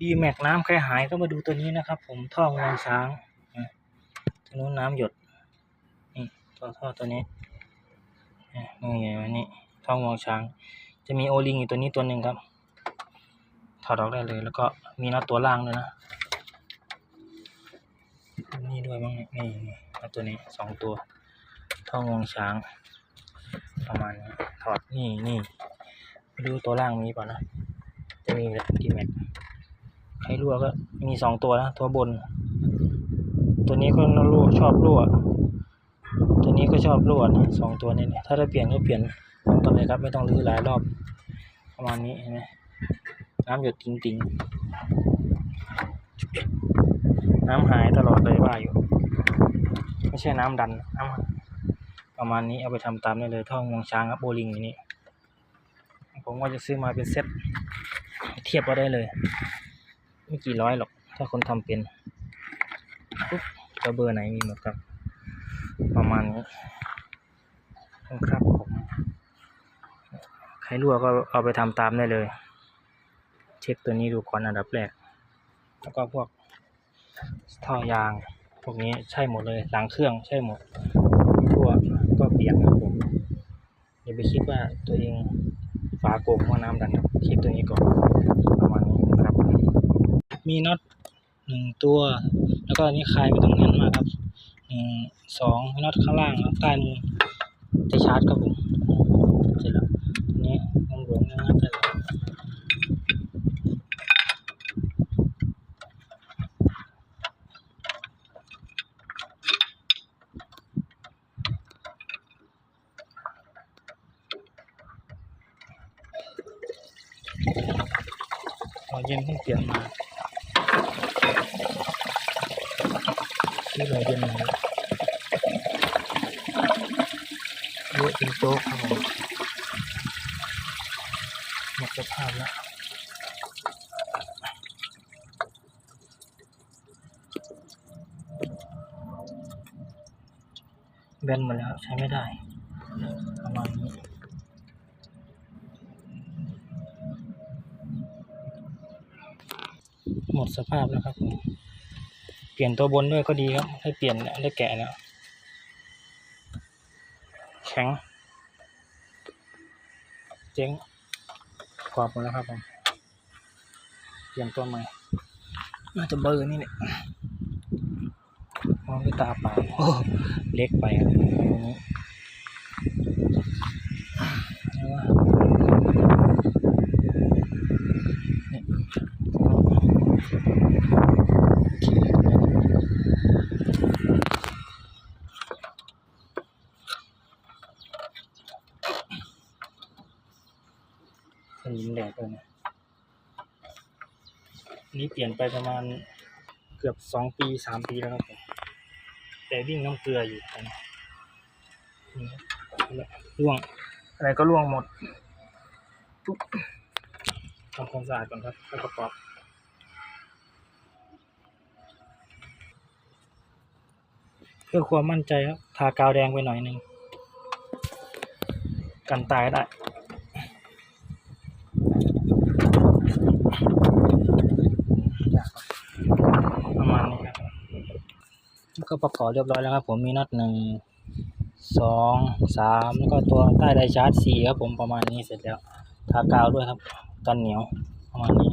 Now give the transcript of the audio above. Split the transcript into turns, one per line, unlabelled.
ดีแม็กน้ำใครหายก็มาดูตัวนี้นะครับ ผมท่องวงช้างตัวนู้นน้ำหยดนี่ท่อท่อตัวนี้นี่ไงวะนี่ท่องวงช้าง จะมีโอลิงอยู่ตัวนี้ตัวหนึ่งครับถอดออกได้เลยแล้วก็มีน็อตตัวล่างด้วยนะนี่ด้วยบ้างนี่นี่น็อตตัวนี้สองตัวท่องวงช้าง ประมาณนี้ถอดนี่นี่ไม่รู้ตัวล่างมีเปล่านะจะมีแบบดีแม็ก ใครรั่วก็มีสองตัวนะตัวบน ตัวนี้ก็รั่วชอบรั่ว ตัวนี้ก็ชอบรั่วนะสองตัวนี่ถ้าได้เปลี่ยนก็เปลี่ยนพร้อมกันเลยครับ ไม่ต้องรื้อหลายรอบประมาณนี้เห็นไหมน้ำหยดติงติงๆ น้ำหายตลอดเลยว่าอยู่ ไม่ใช่น้ำดันน้ำประมาณนี้เอาไปทำตามได้เลยท่องวงช้างครับโบลิงอย่างนี้ผมว่าจะซื้อมาเป็นเซ็ตเทียบก็ได้เลย ไม่กี่ร้อยหรอก ถ้าคนทำเป็นปุ๊บจะเบอร์ไหนมีหมดครับ ประมาณนี้ครับผมใครรั่วก็เอาไปทำตามได้เลย เช็คตัวนี้ดูก่อนอันดับแรก แล้วก็พวกท่อยาง พวกนี้ใช่หมดเลยหลังเครื่องใช่หมดรั่วก็เปลี่ยนครับผมอย่าไปคิดว่าตัวเองฝาโกงว่าน้ำดันครับเช็คตัวนี้ก่อนประมา มีน็อตหนึ่งตัว แล้วก็อันนี้คลายไปตรงนั้นมาครับหนึ่งสองน็อตข้างล่างแล้วใต้มือจะชาร์จครับผมเสร็จแล้วทีนี้ลงหลวมๆนะครับได้เลยเราเย็นเพิ่งเปลี่ยนมา ที่เราเย็นมาเยอะเป็นโจ๊กครับผมหมดสภาพแล้วแบนหมดแล้วใช้ไม่ได้ประมาณนี้หมดสภาพแล้วครับผม เปลี่ยนตัวบนด้วยก็ดีครับให้เปลี่ยนได้แกะแล้วแข็ง เจ๊งกรอบหมดแล้วครับผมเปลี่ยนตัวใหม่น่าจะเบอร์นี่เนี่ยมองด้วยตาเปล่าโอ้เล็กไปครับตรงนี้แล้วว่านี่ ส นิมแดดเลยนะนี้เปลี่ยนไปประมาณเกือบสองปีสามปีแล้วครับผมแต่วิ่งน้ำเกลืออยู่ตอนนี้นี่ครับร่วงอะไรก็ร่วงหมดปุ๊บทำความสะอาดก่อนครับแล้วประกอบเพื่อความมั่นใจครับทากาวแดงไปหน่อยหนึ่งกันตายได้ ประมาณนี้ครับแล้ว ก็ประกอบเรียบร้อยแล้วครับ ผมมีน็อตหนึ่งสองสามแล้วก็ตัวใต้ไดชาร์จสี่ครับผมประมาณนี้เสร็จแล้วทากาวด้วยครับกันเหนียวประมาณนี้